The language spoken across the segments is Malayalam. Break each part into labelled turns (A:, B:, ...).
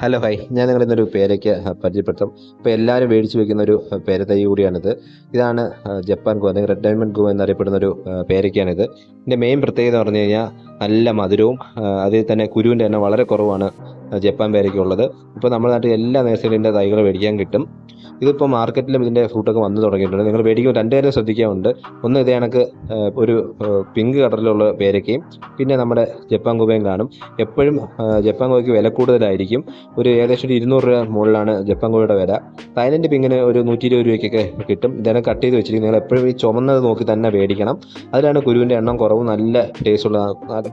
A: ഹലോ ഹായ് ഞാൻ നിങ്ങളുടെ ഇന്നൊരു പേരയ്ക്ക് പരിചയപ്പെടുത്തും. ഇപ്പോൾ എല്ലാവരും മേടിച്ചു വെക്കുന്ന ഒരു പേര തൈ കൂടിയാണിത്. ഇതാണ് ജപ്പാൻ ഗോ അല്ലെങ്കിൽ റെഡ് ഡയമണ്ട് ഗോ എന്നറിയപ്പെടുന്ന ഒരു പേരയ്ക്കാണിത്. ഇതിന്റെ മെയിൻ പ്രത്യേകത എന്ന് പറഞ്ഞു കഴിഞ്ഞാൽ നല്ല മധുരവും അതിൽ തന്നെ കുരുവിന്റെ തന്നെ വളരെ കുറവാണ് ജപ്പാൻ പേരയ്ക്കുള്ളത് ഇപ്പോൾ നമ്മുടെ നാട്ടിൽ എല്ലാ നേഴ്സറിന്റെ തൈകൾ മേടിക്കാൻ കിട്ടും. ഇതിപ്പോൾ മാർക്കറ്റിലും ഇതിന്റെ ഫ്രൂട്ടൊക്കെ വന്നു തുടങ്ങിയിട്ടുണ്ട്. നിങ്ങൾ മേടിക്കുമ്പോൾ രണ്ട് കാര്യം ശ്രദ്ധിക്കാറുണ്ട് ഒന്ന് ഇത് കണക്ക് ഒരു പിങ്ക് കളറിലുള്ള പേരയ്ക്കയും പിന്നെ നമ്മുടെ ജപ്പാൻ കുബയും കാണും. എപ്പോഴും ജപ്പാൻ കുബയ്ക്ക് വില കൂടുതലായിരിക്കും. ഒരു ഏകദേശം ഒരു ഇരുന്നൂറ് രൂപ മുകളിലാണ് ജപ്പാൻ കുബയുടെ വില. തായ്ലൻഡ് പിങ്ങിന് ഒരു നൂറ്റി ഇരുപത് രൂപയ്ക്കൊക്കെ കിട്ടും. ഇതിനെ കട്ട് ചെയ്ത് വെച്ചിരിക്കും. നിങ്ങൾ എപ്പോഴും ഈ ചുമന്നത് നോക്കി തന്നെ മേടിക്കണം. അതിലാണ് കുരുവിന്റെ എണ്ണം കുറവ് നല്ല ടേസ്റ്റ് ഉള്ള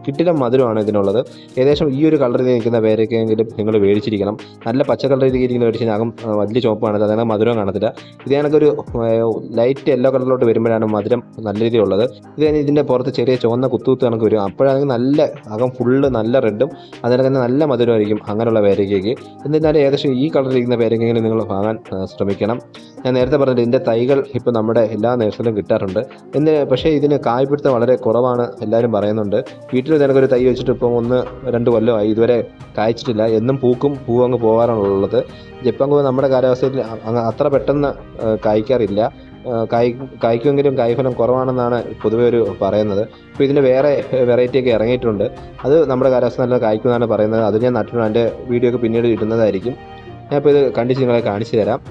A: കിട്ടില്ല മധുരമാണ് ഇതിനുള്ളത്. ഏകദേശം ഈ ഒരു കളറിൽ നിൽക്കുന്ന പേരൊക്കെയെങ്കിലും നിങ്ങൾ മേടിച്ചിരിക്കണം. നല്ല പച്ച കളറിൽ ഇരിക്കുന്ന മേടിച്ച് വലിയ ചുവപ്പാണ് അതിനകം മധുരം കാണത്തില്ല. ഇത് കണക്കൊരു ലൈറ്റ് യെല്ലോ കളറിലോട്ട് വരുമ്പോഴാണ് മധുരം നല്ല രീതിയിലുള്ളത് ഇത് കഴിഞ്ഞ് ഇതിന്റെ പുറത്ത് ചെറിയ ചുവന്ന കുത്തുകുത്ത് കണക്ക് വരും. അപ്പോഴാണെങ്കിൽ നല്ല അകം ഫുള്ള് നല്ല റെഡും അതിനൊക്കെ തന്നെ നല്ല മധുരമായിരിക്കും അങ്ങനെയുള്ള പേരയ്ക്കേക്ക് എന്നിരുന്നാലും ഏകദേശം ഈ കളറിൽ ഇരിക്കുന്ന പേരയ്ക്കെങ്കിലും നിങ്ങൾ വാങ്ങാൻ ശ്രമിക്കണം. ഞാൻ നേരത്തെ പറഞ്ഞിട്ട് ഇതിന്റെ തൈകൾ ഇപ്പോൾ നമ്മുടെ എല്ലാ നേഴ്സറിലും കിട്ടാറുണ്ട്. എന്ന് പക്ഷേ ഇതിന് കായ്പിടുത്തം വളരെ കുറവാണ് എല്ലാവരും പറയുന്നുണ്ട്. വീട്ടിൽ നിനക്കൊരു തൈ വെച്ചിട്ട് ഇപ്പം ഒന്ന് രണ്ട് കൊല്ലമായി ഇതുവരെ കായ്ച്ചിട്ടില്ല. എന്നും പൂക്കും പൂ അങ്ങ് പോകാറുള്ളത്. ജപ്പാൻ പൂവ് നമ്മുടെ കാലാവസ്ഥയിൽ അത്ര പെട്ടെന്ന് കായ്ക്കാറില്ല. കായ് കായ്ക്കുമെങ്കിലും കായ്ഫലം കുറവാണെന്നാണ് പൊതുവെ ഒരു പറയുന്നത്. ഇപ്പോൾ ഇതിന് വേറെ വെറൈറ്റിയൊക്കെ ഇറങ്ങിയിട്ടുണ്ട്. അത് നമ്മുടെ കാലാവസ്ഥ നല്ല കായ്ക്കുമെന്നാണ് പറയുന്നത്. അത് ഞാൻ നട്ടിട്ടുണ്ട്. അതിന്റെ വീഡിയോ ഒക്കെ പിന്നീട് ഇടുന്നതായിരിക്കും. ഞാനിപ്പോൾ ഇത് കണ്ടിച്ച് നിങ്ങളെ കാണിച്ചു തരാം.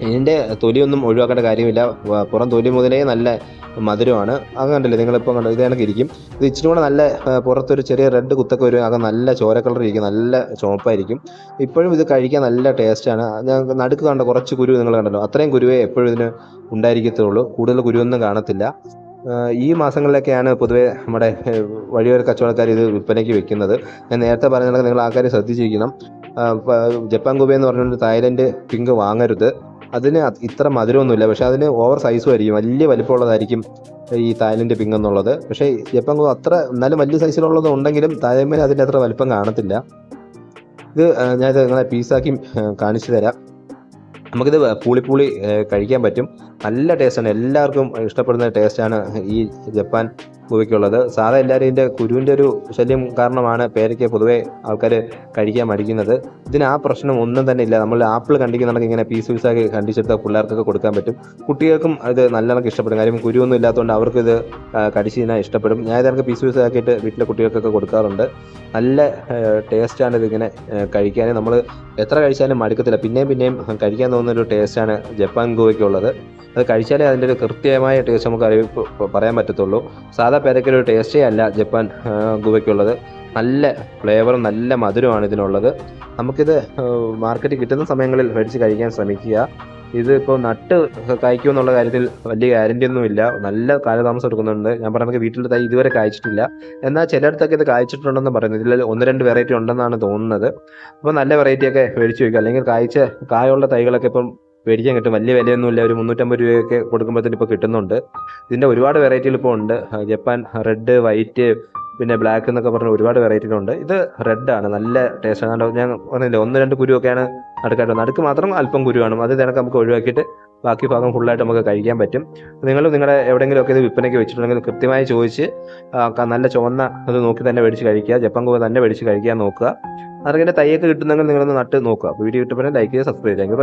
A: ഇതിന്റെ തൊലിയൊന്നും ഒഴിവാക്കേണ്ട കാര്യമില്ല. പുറം തൊലി മുതലേ നല്ല മധുരമാണ്. അത് കണ്ടില്ലേ? നിങ്ങളിപ്പോൾ കണ്ടോ? ഇത് കണക്ക് ഇത് ഇച്ചിരി കൂടെ നല്ല പുറത്തൊരു ചെറിയ റെഡ് കുത്തൊക്കെ വരും. അത് നല്ല ചോര കളർ ഇരിക്കും. നല്ല ചുവപ്പായിരിക്കും ഇപ്പോഴും ഇത് കഴിക്കാൻ നല്ല ടേസ്റ്റാണ് ഞങ്ങൾക്ക് നടുക്ക് കണ്ട കുറച്ച് കുരു നിങ്ങൾ കണ്ടല്ലോ. അത്രയും കുരുവേ എപ്പോഴും ഇതിന് ഉണ്ടായിരിക്കത്തുള്ളൂ. കൂടുതൽ കുരുവൊന്നും കാണത്തില്ല. ഈ മാസങ്ങളിലൊക്കെയാണ് പൊതുവേ നമ്മുടെ വഴിയൊരു കച്ചവടക്കാർ ഇത് വിൽപ്പനയ്ക്ക് വെക്കുന്നത്. ഞാൻ നേരത്തെ പറഞ്ഞ നിങ്ങൾ ആൾക്കാരെ ശ്രദ്ധിച്ചിരിക്കണം. ജപ്പാൻ കുബേ എന്ന് പറഞ്ഞുകൊണ്ട് തായ്ലൻഡ് പിങ്ക് വാങ്ങരുത്. അതിന് അത് ഇത്ര മധുരമൊന്നുമില്ല. പക്ഷെ അതിന് ഓവർ സൈസും ആയിരിക്കും. വലിയ വലിപ്പമുള്ളതായിരിക്കും ഈ തായ്ലൻഡ് പിങ് എന്നുള്ളത്. പക്ഷേ കുബ അത്ര എന്നാലും വലിയ സൈസിലുള്ളത് ഉണ്ടെങ്കിലും തായ്മേൽ അതിന്റെ അത്ര വലിപ്പം കാണത്തില്ല. ഇത് ഞാൻ നിങ്ങളെ പീസാക്കി കാണിച്ചു തരാം. നമുക്കിത് പൂളിപ്പൂളി പൂളി കഴിക്കാൻ പറ്റും. നല്ല ടേസ്റ്റാണ്. എല്ലാവർക്കും ഇഷ്ടപ്പെടുന്ന ടേസ്റ്റാണ് ഈ ജപ്പാൻ പൂവയ്ക്കുള്ളത്. സാധാ എല്ലാവരും ഇതിന്റെ കുരുവിന്റെ ഒരു ശല്യം കാരണമാണ് പേരയ്ക്ക് പൊതുവേ ആൾക്കാർ കഴിക്കാൻ മടിക്കുന്നത്. ഇതിന് ആ പ്രശ്നം ഒന്നും തന്നെ ഇല്ല. നമ്മൾ ആപ്പിൾ കണ്ടിക്കുന്നുണ്ടെങ്കിൽ ഇങ്ങനെ പീസ് പീസാക്കി കണ്ടിച്ചെടുത്ത പിള്ളേർക്കൊക്കെ കൊടുക്കാൻ പറ്റും. കുട്ടികൾക്കും ഇത് നല്ലോണം ഇഷ്ടപ്പെടും. കാര്യം കുരുവൊന്നും ഇല്ലാത്തതുകൊണ്ട് അവർക്ക് ഇത് കടിച്ച് തിന്നാൻ ഇഷ്ടപ്പെടും. ഞാൻ ഇതൊക്കെ പീസ് പീസാക്കിയിട്ട് വീട്ടിലെ കുട്ടികൾക്കൊക്കെ കൊടുക്കാറുണ്ട്. നല്ല ടേസ്റ്റാണ് ഇതിങ്ങനെ കഴിക്കാൻ നമ്മൾ എത്ര കഴിച്ചാലും മടുക്കത്തില്ല. പിന്നെയും പിന്നെയും കഴിക്കാൻ തോന്നുന്ന ഒരു ടേസ്റ്റാണ് ജപ്പാൻ ഗോവയ്ക്കുള്ളത് അത് കഴിച്ചാലേ അതിന്റെ ഒരു കൃത്യമായ ടേസ്റ്റ് നമുക്ക് അറിയ പറയാൻ പറ്റത്തുള്ളൂ. സാധാ പേരയ്ക്കൊരു ടേസ്റ്റേ അല്ല ജപ്പാൻ ഗുവയ്ക്കുള്ളത്. നല്ല ഫ്ലേവറും നല്ല മധുരമാണ് ഇതിനുള്ളത്. നമുക്കിത് മാർക്കറ്റിൽ കിട്ടുന്ന സമയങ്ങളിൽ മേടിച്ച് കഴിക്കാൻ ശ്രമിക്കുക. ഇതിപ്പോൾ നട്ട് കായ്ക്കും എന്നുള്ള കാര്യത്തിൽ വലിയ ഗ്യാരണ്ടി ഒന്നുമില്ല നല്ല കാലതാമസം എടുക്കുന്നുണ്ട്. ഞാൻ പറഞ്ഞ വീട്ടിൽ തൈ ഇതുവരെ കായ്ച്ചിട്ടില്ല. എന്നാൽ ചിലയിടത്തൊക്കെ ഇത് കായ്ച്ചിട്ടുണ്ടെന്ന് പറയുന്നത് ഇതിൽ ഒന്ന് രണ്ട് വെറൈറ്റി ഉണ്ടെന്നാണ് തോന്നുന്നത്. അപ്പോൾ നല്ല വെറൈറ്റിയൊക്കെ മേടിച്ച് വയ്ക്കുക അല്ലെങ്കിൽ കായ്ച്ച കായുള്ള തൈകളൊക്കെ ഇപ്പം മേടിക്കാൻ കിട്ടും വലിയ വിലയൊന്നുമില്ല. ഒരു മുന്നൂറ്റമ്പത് രൂപയൊക്കെ കൊടുക്കുമ്പോഴത്തേന് ഇപ്പോൾ കിട്ടുന്നുണ്ട്. ഇതിന്റെ ഒരുപാട് വെറൈറ്റികൾ ഇപ്പോൾ ഉണ്ട്. ജപ്പാൻ റെഡ് വൈറ്റ് പിന്നെ ബ്ലാക്ക് എന്നൊക്കെ പറഞ്ഞ ഒരുപാട് വെറൈറ്റികളുണ്ട് ഇത് റെഡാണ് നല്ല ടേസ്റ്റ് ആണ്. ഞാൻ പറഞ്ഞില്ല ഒന്ന് രണ്ട് കുരുവൊക്കെയാണ് നടുക്കായിട്ട് നടുക്ക് മാത്രം അല്പം കുരുവാണ് അത് ഇതിനൊക്കെ നമുക്ക് ഒഴിവാക്കിയിട്ട് ബാക്കി ഭാഗം ഫുള്ളായിട്ട് നമുക്ക് കഴിക്കാൻ പറ്റും. നിങ്ങൾ നിങ്ങളുടെ എവിടെയെങ്കിലുമൊക്കെ ഇത് വിൽപ്പനയ്ക്ക് വെച്ചിട്ടുണ്ടെങ്കിൽ കൃത്യമായി ചോദിച്ച് നല്ല ചുവന്ന അത് നോക്കി തന്നെ മേടിച്ച് കഴിക്കുക. ജപ്പാൻ കോവ തന്നെ മേടിച്ച് കഴിക്കാൻ നോക്കുക. അതിന്റെ തൈയൊക്കെ കിട്ടുന്നെങ്കിൽ നിങ്ങളൊന്ന് നട്ട് നോക്കുക. വീഡിയോ കിട്ടുമ്പോൾ ലൈക്ക് ചെയ്യുക സബ്സ്ക്രൈബ് ചെയ്യുക.